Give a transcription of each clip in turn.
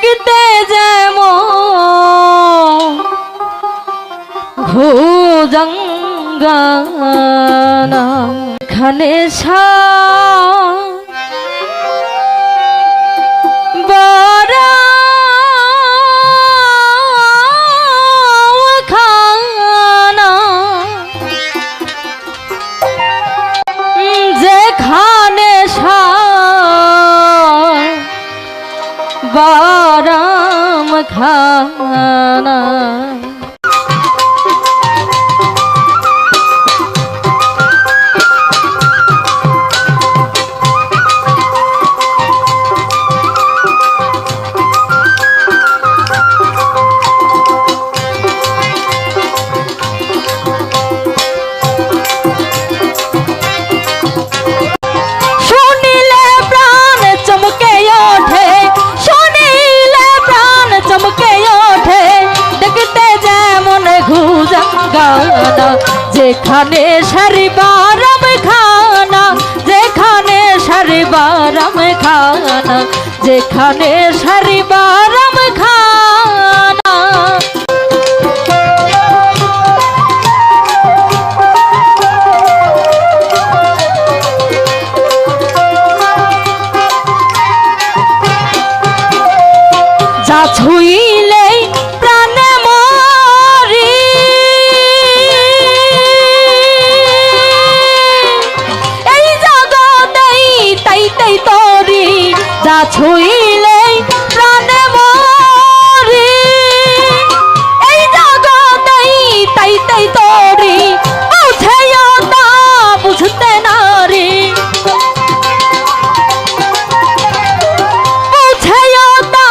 দেখতে যেমন ঘুজঙ্গানা খানে সা বারাম যেখানে সারিবারম খানা যেখানে সারিবারম খানা যেখানে সারিবারম খানা যা ছুইলেই ছুইলেই প্রাণে মরি। এই জগতেই তাই তাই তরি বুঝেও তা বুঝতে নারী। বুঝেও তা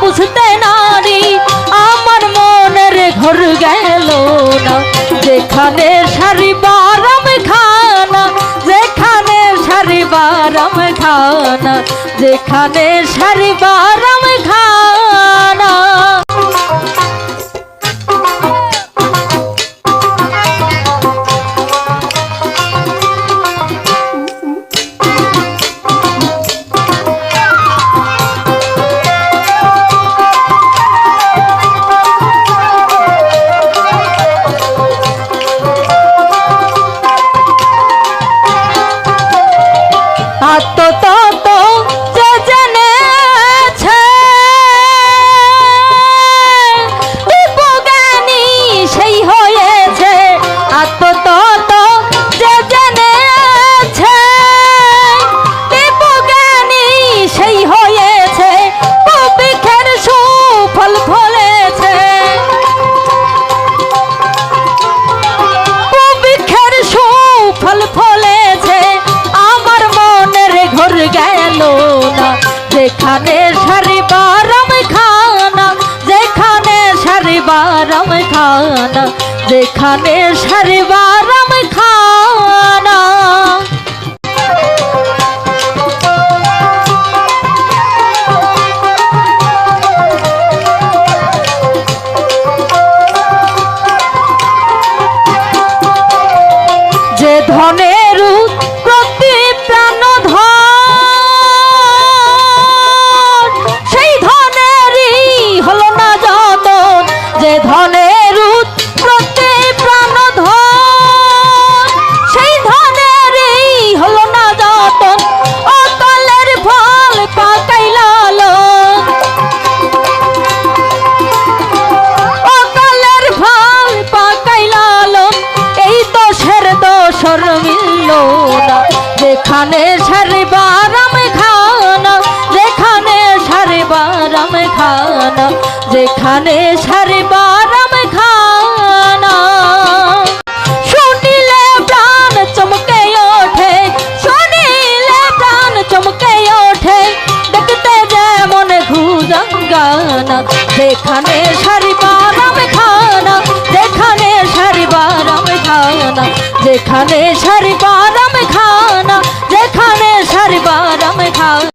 বুঝতে নারী, আমার মনের ঘর গেল না। যেখানে সারিবারম খানা, যেখানে সারিবারম খানা যেখানে সারিবারম খানা যেখানে সারিবারম খানা যেখানে সারিবারম খানা যেখানে সারিবারম খানা যে ধনের প্রতি প্রাণ ধন সেই ধনেরই হলো না যতন, অকালের ফল পাকাই লালন। অকালের ফল পাকাই লালন, এই দোষের দোষর মিলল না, যেখানে সারিবারাম খানা, যেখানে সারিবারাম খানা। শুনিলে প্রাণ চমকে ওঠে, শুনিলে প্রাণ চমকে ওঠে। দেখতে যেমন ঘুজঙ্গানা যেখানে যেখানে সারিবারাম খানা, যেখানে সারিবারাম খানা, যেখানে সারিবারাম খানা